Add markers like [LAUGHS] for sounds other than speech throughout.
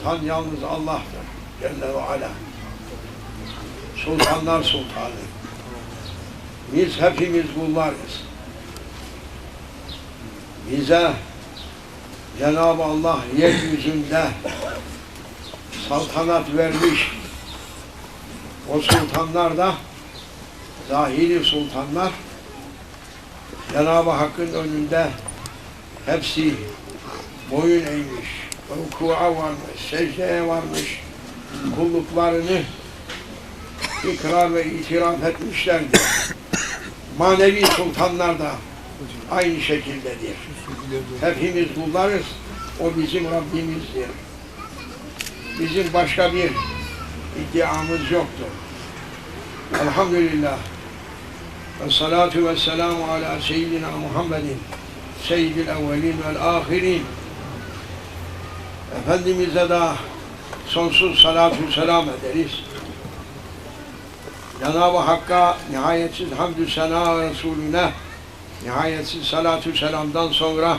sultan yalnız Allah'tır. Celle ve Ala. Sultanlar sultanı. Biz hepimiz kullarız. Bize Cenab-ı Allah yeryüzünde saltanat vermiş. O sultanlar da zahiri sultanlar Cenab-ı Hakk'ın önünde hepsi boyun eğmiş, rukuğa varmış, secdeye varmış, kulluklarını ikrar ve itiraf etmişlerdir. Manevi sultanlar da aynı şekildedir. Hepimiz kullarız, o bizim Rabbimizdir. Bizim başka bir iddiamız yoktur. Elhamdülillah. Ve salatu ve selamu ala seyyidina Muhammedin seyyidil evvelin vel ahirin Efendimiz'e de sonsuz salatu selam ederiz. Cenab-ı Hakk'a nihayetsiz hamdü sena Resulüne nihayetsiz salatu selamdan sonra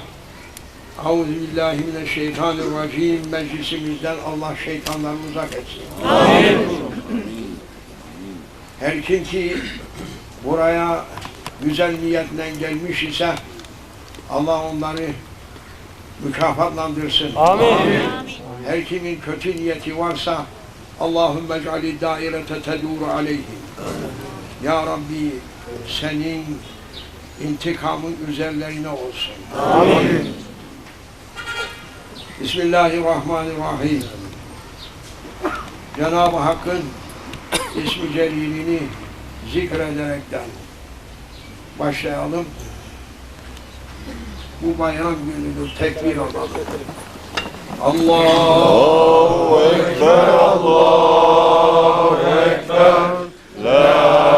Euzu billahi mineşşeytanirracim meclisimizden Allah şeytanları uzak etsin. Her kim ki buraya güzel niyetle gelmiş ise Allah onları mükafatlandırsın. Amin. Her kimin kötü niyeti varsa Allahümme ec'ali dairete teduru aleyhim. Ya Rabbi senin intikamın üzerlerine olsun. Amin. Bismillahirrahmanirrahim. Cenab-ı Hakk'ın ismi celilini zikrederekten başlayalım. Bu bayram günüdür. Tekbir alalım. Allah Ekber, Allahu Ekber. La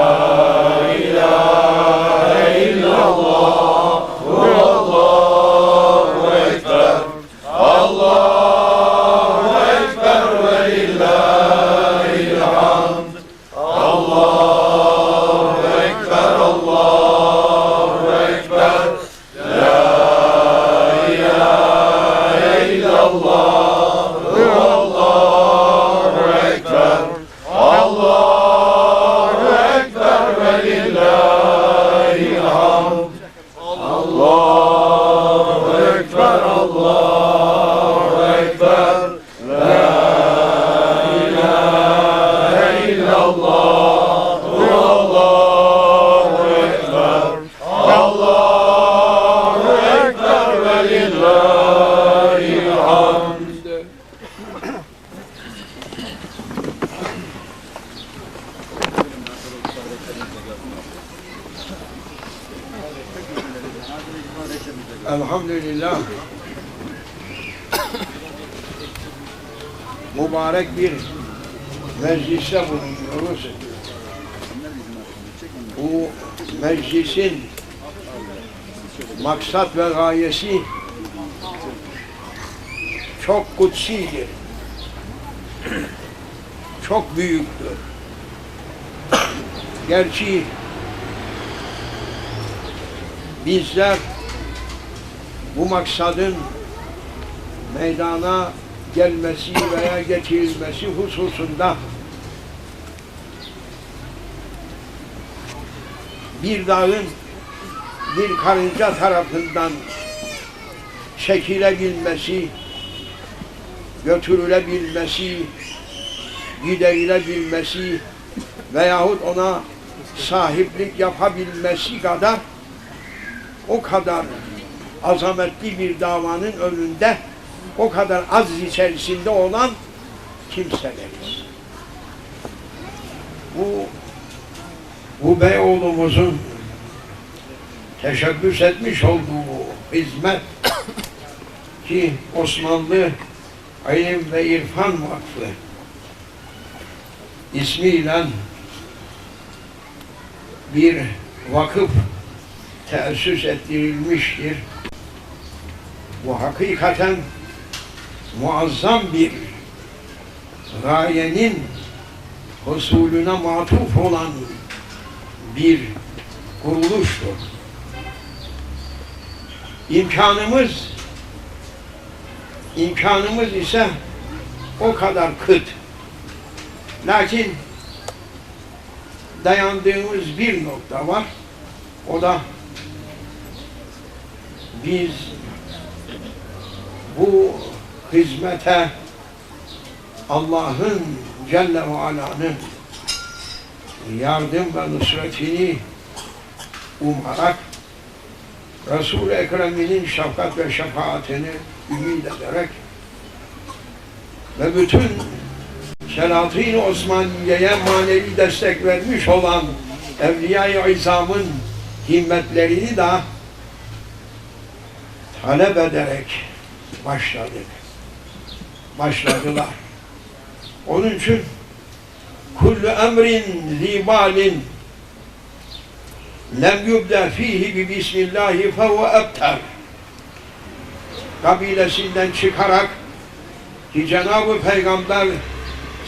Mübarek bir mecliste bulunuyoruz. Bu meclisin maksat ve gayesi çok kutsidir. Çok büyüktür. Gerçi bizler bu maksadın meydana gelmesi veya getirilmesi hususunda bir dağın bir karınca tarafından çekilebilmesi, götürülebilmesi, giderilebilmesi veyahut ona sahiplik yapabilmesi kadar o kadar azametli bir davanın önünde o kadar az içerisinde olan kimseleriz. Bu bu Beyoğlu'muzun teşebbüs etmiş olduğu hizmet [COUGHS] ki Osmanlı İlim ve İrfan Vakfı ismiyle bir vakıf teessüs ettirilmiştir. Bu hakikaten muazzam bir gayenin husulüne matuf olan bir kuruluştur. İmkanımız imkanımız ise o kadar kıt. Lakin dayandığımız bir nokta var. O da biz bu hizmete Allah'ın Celle ve Ala'nın yardım ve nusretini umarak Resul-i Ekrem'in şefkat ve şefaatini ümit ederek ve bütün Selatin-i Osmaniye'ye manevi destek vermiş olan Evliya-i İzam'ın himmetlerini de talep ederek başladık. Başladılar. Onun için kullu emrin zibalin lem yubda fihi bi bismillahi fehuve ebter kabilesinden çıkarak ki Cenab-ı Peygamber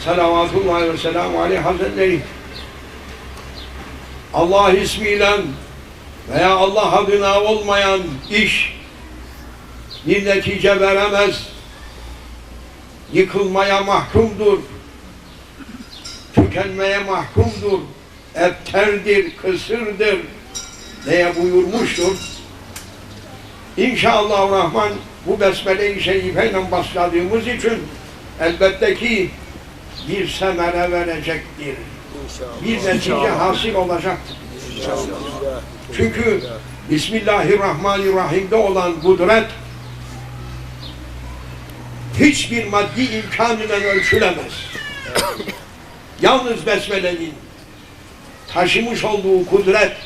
salavatullahi ve selamu aleyhi hazretleri Allah ismiyle veya Allah adına olmayan iş bir netice veremez yıkılmaya mahkumdur tükenmeye mahkumdur ebterdir, kısırdır diye buyurmuştur. İnşallah Rahman bu Besmele-i Şerife'yle başladığımız için elbette ki bir semere verecektir. Bir netice hasıl olacaktır. Çünkü Bismillahirrahmanirrahim'de olan kudret hiçbir maddi imkan ile ölçülemez. Yalnız Besmele'nin taşımış olduğu kudret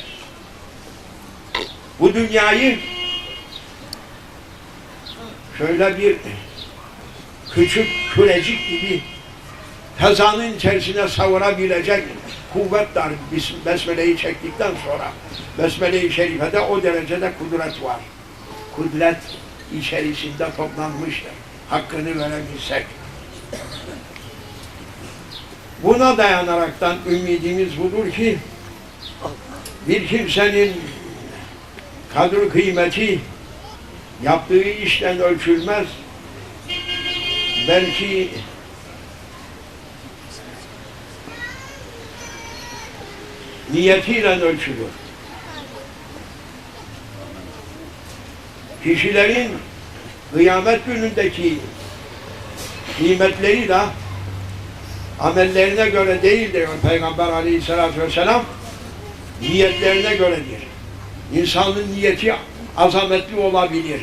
bu dünyayı şöyle bir küçük kürecik gibi fezanın içerisine savurabilecek kuvvet Bis- Besmele'yi çektikten sonra. Besmele-i Şerife'de o derecede kudret var. Kudret içerisinde toplanmıştır. Hakkını verebilsek. Buna dayanaraktan ümidimiz budur ki bir kimsenin kadri kıymeti yaptığı işten ölçülmez. Belki niyetiyle ölçülür. Kişilerin kıyamet günündeki nimetleri de amellerine göre değildir diyor Peygamber aleyhissalatü vesselam niyetlerine göredir. İnsanın niyeti azametli olabilir.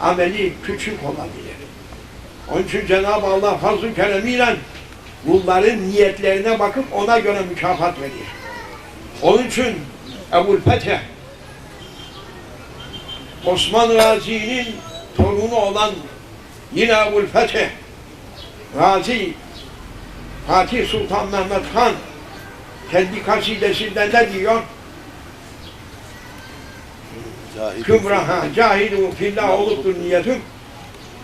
Ameli küçük olabilir. Onun için Cenab-ı Allah fazl-ı keremiyle bunların niyetlerine bakıp ona göre mükafat verir. Onun için Ebu'l Fetih Osman Gazi'nin torunu olan yine Ebu'l Fetih Gazi Fatih Sultan Mehmet Han kendi kasidesinde ne diyor? Cahil. Kümraha cahilu fillah oluptur niyetim.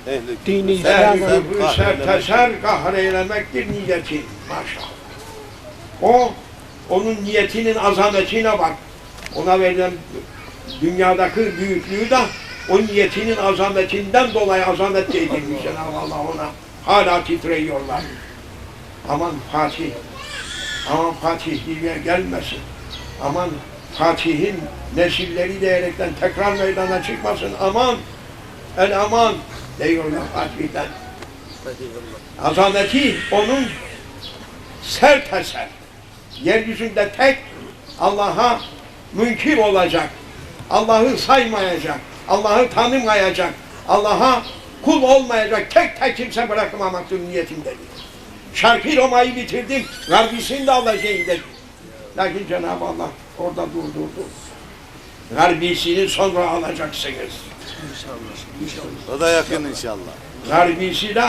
Ehli Dini İslam'ı serteser kahreylemektir niyeti. Maşallah. O, onun niyetinin azametine bak. Ona verilen dünyadaki büyüklüğü de o niyetinin azametinden dolayı azamet edilmiş Cenab-ı Allah ona. Hala titreyiyorlar. Aman Fatih, aman Fatih diye gelmesin. Aman Fatih'in nesilleri diyerekten tekrar meydana çıkmasın. Aman, el aman diyorlar Fatih'ten. Azameti onun sert eser. Yeryüzünde tek Allah'a münkir olacak. Allah'ı saymayacak. Allah'ı tanımayacak. Allah'a kul olmayacak. Tek tek kimse bırakmamaktır niyetimdedir. Şarkı Roma'yı bitirdim. Garbisini de alacağım dedim. Lakin Cenab-ı Allah orada durdurdu. Garbisini sonra alacaksınız. O da yakın inşallah. Garbisi de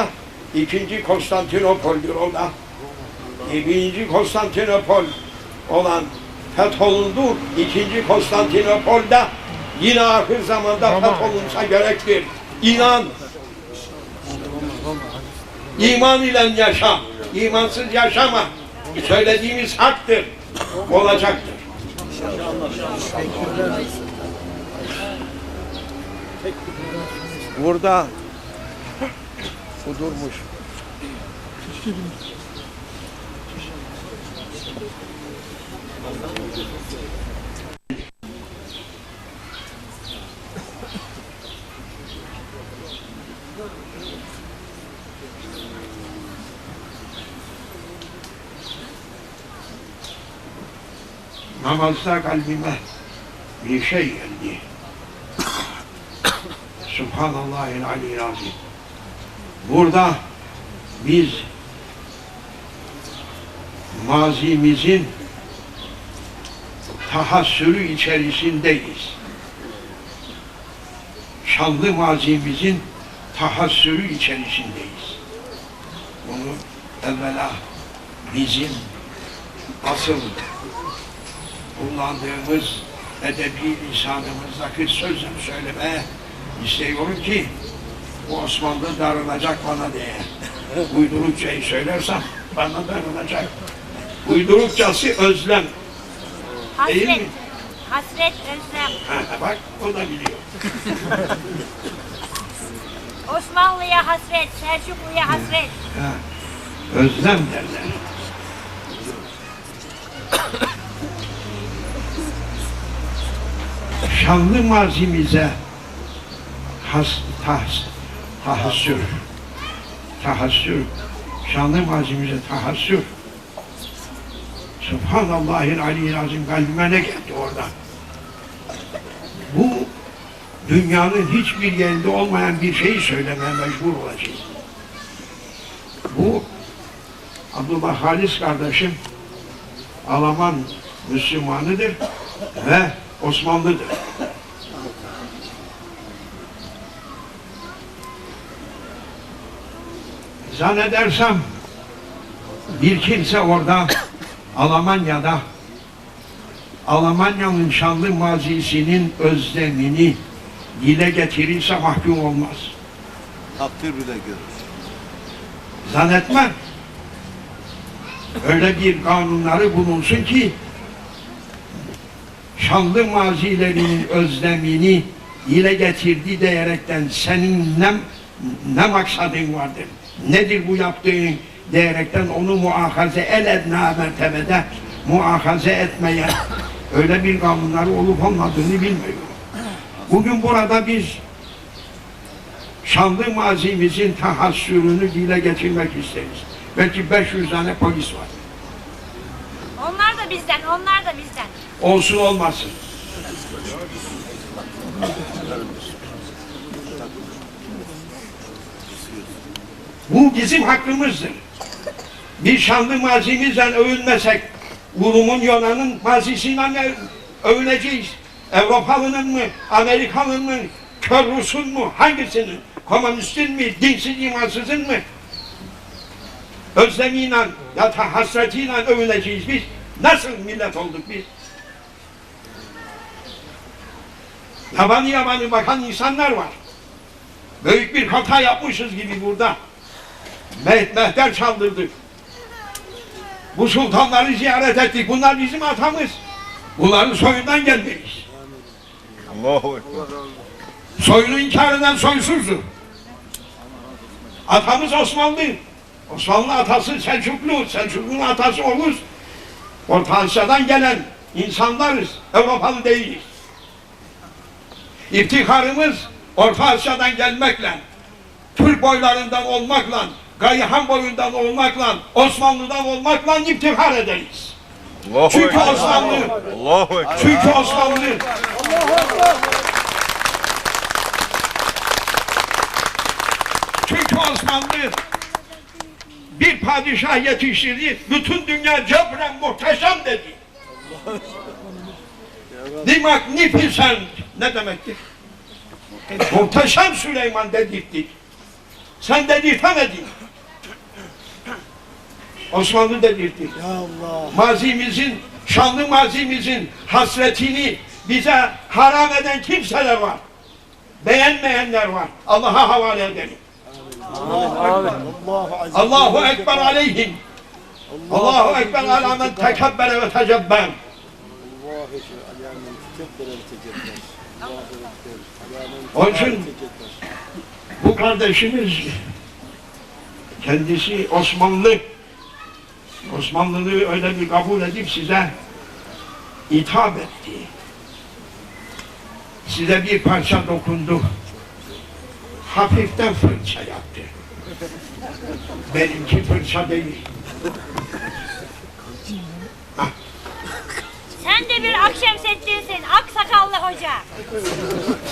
ikinci Konstantinopol'dur o da. Birinci Konstantinopol olan fetholundu. İkinci Konstantinopol'da yine ahir zamanda fetholunsa gerektir. İnan. İman ile yaşa. İmansız yaşama. Söylediğimiz haktır. Olacaktır. Burada kudurmuş. Namazda kalbime bir şey geldi. Subhanallahil aliyyil azim. Burada biz mazimizin tahassürü içerisindeyiz. Şanlı mazimizin tahassürü içerisindeyiz. Bunu evvela bizim asıl kullandığımız edebi lisanımızdaki sözle söylemeye istiyorum ki bu Osmanlı darılacak bana diye. Uydurukçayı söylersem bana darılacak. Uydurukçası özlem. Değil Hasret. mi? Hasret özlem. Ha, bak o da biliyor. Osmanlı'ya hasret, Selçuklu'ya hasret. Ha, özlem derler. Şanlı mazimize has, tahs, tahassür, tahassür, şanlı mazimize tahassür. Subhanallahil aliyyil azim kalbime ne geldi orada? Bu dünyanın hiçbir yerinde olmayan bir şeyi söylemeye mecbur olacağız. Bu Abdullah Halis kardeşim Alman Müslümanıdır ve Osmanlıdır. Zannedersem bir kimse orada Almanya'da Almanya'nın şanlı mazisinin özlemini dile getirirse mahkum olmaz. Takdir bile görür. Zannetmem. Öyle bir kanunları bulunsun ki şanlı mazilerinin özlemini dile getirdi diyerekten senin ne, ne maksadın vardır? Nedir bu yaptığın diyerekten onu muahaze el edna mertebede muahaze etmeye öyle bir kanunları olup olmadığını bilmiyorum. Bugün burada biz şanlı mazimizin tahassürünü dile getirmek isteriz. Belki 500 tane polis var. Onlar da bizden, onlar da bizden. Olsun olmasın. Bu bizim hakkımızdır. Bir şanlı mazimizle övünmesek, Rum'un Yunan'ın mazisiyle övüneceğiz. Avrupalının mı, Amerikanın mı, kör Rus'un mu, hangisinin? Komünistin mi, dinsiz imansızın mı? Özlemiyle ya da hasretiyle övüneceğiz biz. Nasıl millet olduk biz? Yabanı yabanı bakan insanlar var. Büyük bir hata yapmışız gibi burada. Meh mehter çaldırdık. Bu sultanları ziyaret ettik. Bunlar bizim atamız. Bunların soyundan gelmeyiz. Allahu. Soyunu inkar eden soysuzdur. Atamız Osmanlı. Osmanlı atası Selçuklu. Selçuklu'nun atası Oğuz. Orta Asya'dan gelen insanlarız. Avrupalı değiliz. İftiharımız Orta Asya'dan gelmekle, Türk boylarından olmakla, Gayhan boyundan olmakla, Osmanlı'dan olmakla iftihar ederiz. Allahu Çünkü Ekber. Osmanlı, Ekber. çünkü Osmanlı. Çünkü Osmanlı bir padişah yetiştirdi, bütün dünya cebren muhteşem dedi. The magnificent ne demektir? Muhteşem Süleyman dedirttik. Sen dedirtemedin. Osmanlı dedirtti. Mazimizin, şanlı mazimizin hasretini bize haram eden kimseler var. Beğenmeyenler var. Allah'a havale edelim. Allahu Ekber aleyhim. Allahu Ekber ala men tekebbere ve tecebben. Onun için bu kardeşimiz Kendisi Osmanlı. Osmanlılığı öyle bir kabul edip size hitap etti. Size bir parça dokundu. Hafiften fırça yaptı. Benimki fırça değil. Sen de bir Akşemseddin'sin. Aksakallı hoca.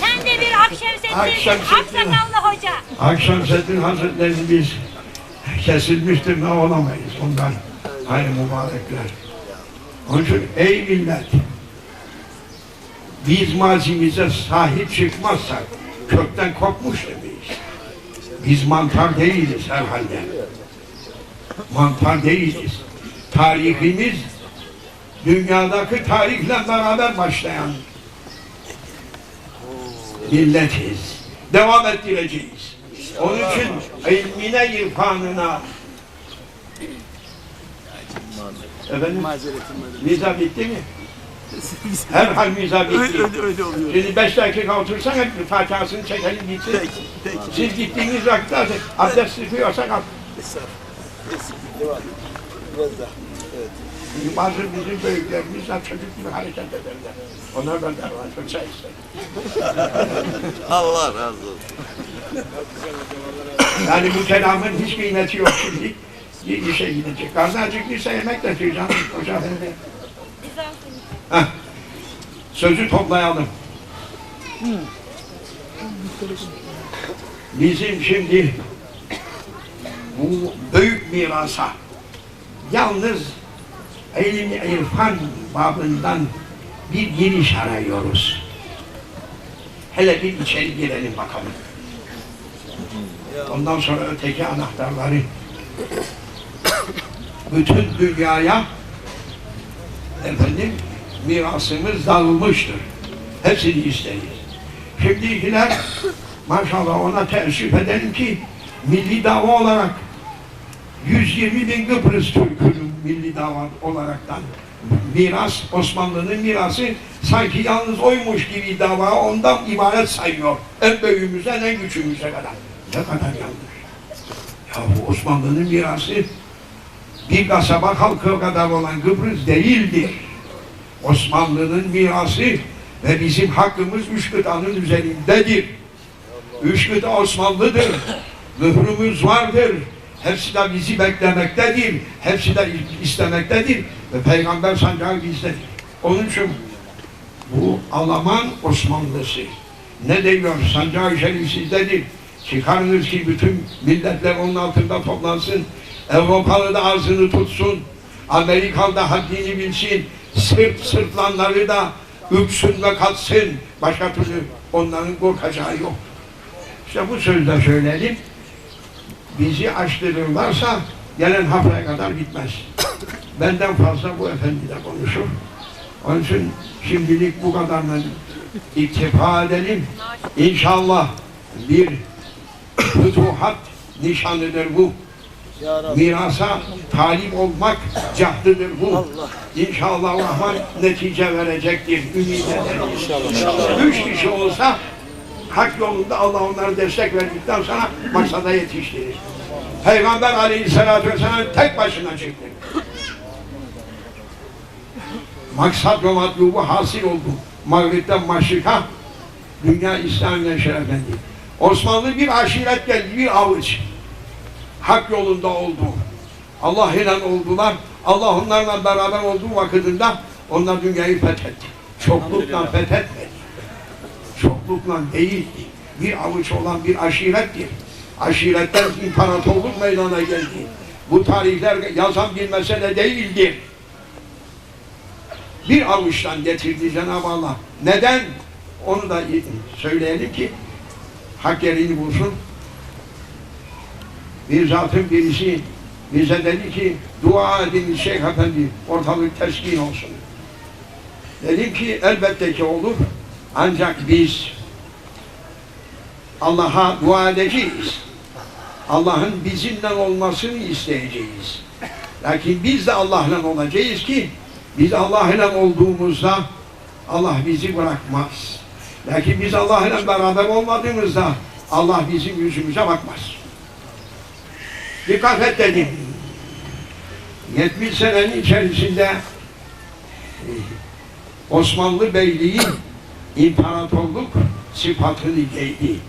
Sen de bir Akşemseddin'sin. Akşemseddin. Aksakallı hoca. Akşemseddin Hazretleri biz kesilmiştir ne olamayız ondan. Hayır mübarekler. Onun için ey millet biz mazimize sahip çıkmazsak kökten kopmuş demeyiz. Biz mantar değiliz herhalde. Mantar değiliz. Tarihimiz dünyadaki tarihle beraber başlayan milletiz. Devam ettireceğiz. Onun için ilmine, irfanına Efendim? Miza bitti mi? Herhal miza bitti. Öyle, öyle oluyor. Şimdi beş dakika otursan hep Fatiha'sını çekelim gitsin. Peki, peki. Siz gittiğiniz artık abdest sıkıyorsak ab- Devam. Biraz daha. Bazı bizim büyüklerimiz çocuk gibi hareket ederler. Onlardan da var, fırça ister. Allah razı olsun. Yani bu kelamın hiç kıymeti yok şimdi. İşe gidecek. Karnı acıktıysa yemek de canım. Hocam. Heh. Sözü toplayalım. Bizim şimdi bu büyük mirasa yalnız ilim irfan babından bir giriş arıyoruz. Hele bir içeri girelim bakalım. Ondan sonra öteki anahtarları bütün dünyaya efendim mirasımız dağılmıştır. Hepsini isteriz. Şimdikiler maşallah ona teessüf edelim ki milli dava olarak 120 bin Kıbrıs Türk'ünün milli dava olaraktan miras, Osmanlı'nın mirası sanki yalnız oymuş gibi dava ondan ibaret sayıyor. En büyüğümüzden en küçüğümüze kadar. Ne kadar yanlış. Ya bu Osmanlı'nın mirası bir kasaba halkı kadar olan Kıbrıs değildir. Osmanlı'nın mirası ve bizim hakkımız üç kıtanın üzerindedir. Üç kıta Osmanlı'dır. Mührümüz vardır. Hepsi de bizi beklemektedir. Hepsi de istemektedir. Ve Peygamber sancağı bizdedir. Onun için bu Alman Osmanlısı ne diyor? Sancağı şerif sizdedir. Çıkarınız ki bütün milletler onun altında toplansın. Avrupalı da ağzını tutsun. Amerikalı da haddini bilsin. Sırt sırtlanları da öpsün ve katsın. Başka türlü onların korkacağı yok. İşte bu sözde söyleyelim. Bizi açtırırlarsa gelen haftaya kadar bitmez. [COUGHS] Benden fazla bu efendi de konuşur. Onun için şimdilik bu kadarla iktifa edelim. İnşallah bir [COUGHS] fütuhat nişanıdır bu. Mirasa talip olmak cahdıdır bu. İnşallah Rahman netice verecektir. Ümit ederiz. Üç kişi olsa hak yolunda Allah onlara destek verdikten sonra maksada yetiştirir. Peygamber aleyhissalatü vesselam tek başına çıktı. Maksat ve matlubu hasıl oldu. Mağripten maşrika dünya İslam'la şereflendi. Osmanlı bir aşiret geldi, bir avuç. Hak yolunda oldu. Allah ile oldular. Allah onlarla beraber olduğu vakitinde onlar dünyayı fethetti. Çoklukla fethetmedi. Çoklukla değildi. Bir avuç olan bir aşirettir. Aşiretten imparatorluk meydana geldi. Bu tarihler yazan bir mesele değildir. Bir avuçtan getirdi Cenab-ı Allah. Neden? Onu da söyleyelim ki hak yerini bulsun. Bir zatın birisi bize dedi ki dua edin Şeyh Efendi ortalık teskin olsun. Dedim ki elbette ki olur. Ancak biz Allah'a dua edeceğiz. Allah'ın bizimle olmasını isteyeceğiz. Lakin biz de Allah'la olacağız ki biz Allah'la olduğumuzda Allah bizi bırakmaz. Lakin biz Allah'la beraber olmadığımızda Allah bizim yüzümüze bakmaz. Dikkat et dedim. 70 senenin içerisinde Osmanlı Beyliği imparatorluk sıfatını giydi.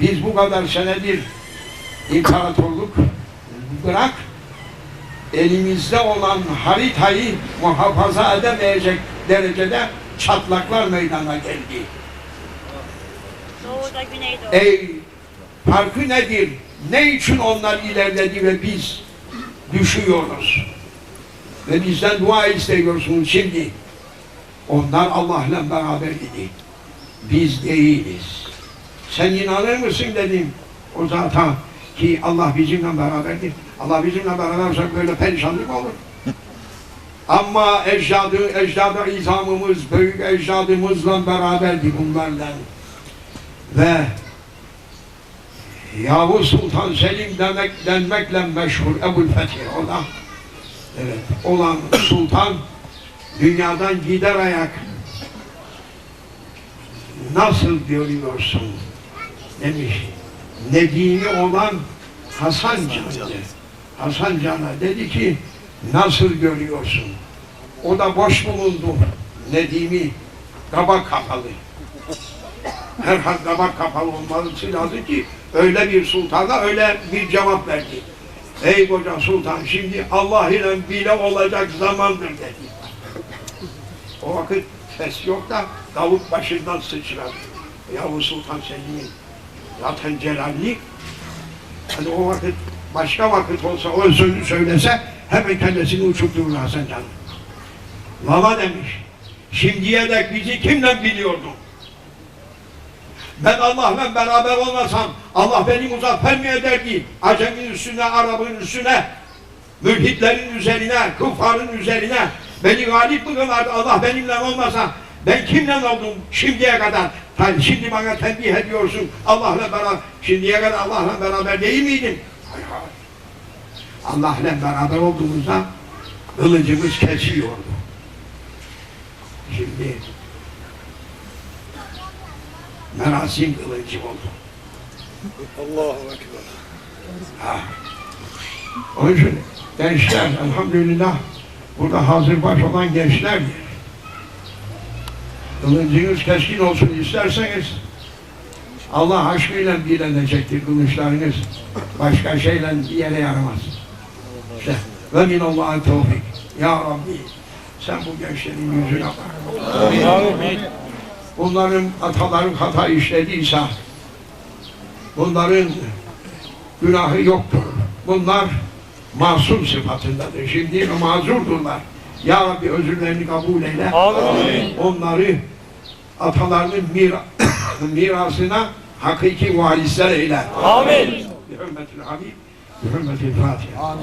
Biz bu kadar senedir imparatorluk bırak elimizde olan haritayı muhafaza edemeyecek derecede çatlaklar meydana geldi. Doğuda güneydoğu. Ey farkı nedir? Ne için onlar ilerledi ve biz düşüyoruz? Ve bizden dua istiyorsunuz şimdi. Onlar Allah'la beraber idi. Biz değiliz. Sen inanır mısın dedim. O zaten ki Allah bizimle beraberdir. Allah bizimle beraberse böyle perişanlık olur. [LAUGHS] Ama ecdadı, ecdadı izamımız, büyük ecdadımızla beraberdi bunlarla. Ve Yavuz Sultan Selim demek, denmekle meşhur Ebu'l Fetih o da evet, olan sultan dünyadan gider ayak nasıl görüyorsun demiş. Nedimi olan Hasan Can'dı. Hasan Can'a dedi ki nasıl görüyorsun? O da boş bulundu. Nedimi kabak kapalı. Herhal kabak kapalı olması lazım ki öyle bir sultana öyle bir cevap verdi. Ey koca sultan şimdi Allah ile bile olacak zamandır dedi. O vakit ses yok da davut başından sıçradı. Yavuz Sultan Selim'in zaten celalli. Hani o vakit başka vakit olsa o sözü söylese hemen kendisini uçurturur Hasan Can. Baba demiş. Şimdiye dek bizi kimle biliyordun? Ben Allah'la beraber olmasam Allah beni muzaffer mi ederdi? Acemin üstüne, Arap'ın üstüne, mülhitlerin üzerine, kuffarın üzerine beni galip kılardı Allah benimle olmasa? Ben kimle oldum şimdiye kadar? Tabii şimdi bana tembih ediyorsun Allah'la beraber. Şimdiye kadar Allah'la beraber değil? Hayır, hayır. Allah'la beraber olduğumuzda kılıcımız kesiyordu. Şimdi merasim kılıcı oldu. Allahu Ekber. Ha. Onun için gençler elhamdülillah burada hazır baş olan gençlerdir. Kılıncınız keskin olsun isterseniz Allah aşkıyla bilenecektir kılıçlarınız. Başka şeyle bir yere yaramaz. İşte ve minallahi tevfik. Ya Rabbi sen bu gençlerin yüzüne bak. Bunların ataları hata işlediyse bunların günahı yoktur. Bunlar masum sıfatındadır. Şimdi mazurdurlar. Ya Rabbi özürlerini kabul eyle. Amin. Onları atalarının mira [COUGHS] mirasına hakiki varisler eyle. Amin. Bi hürmetil Habib, bi hürmetil Fatiha.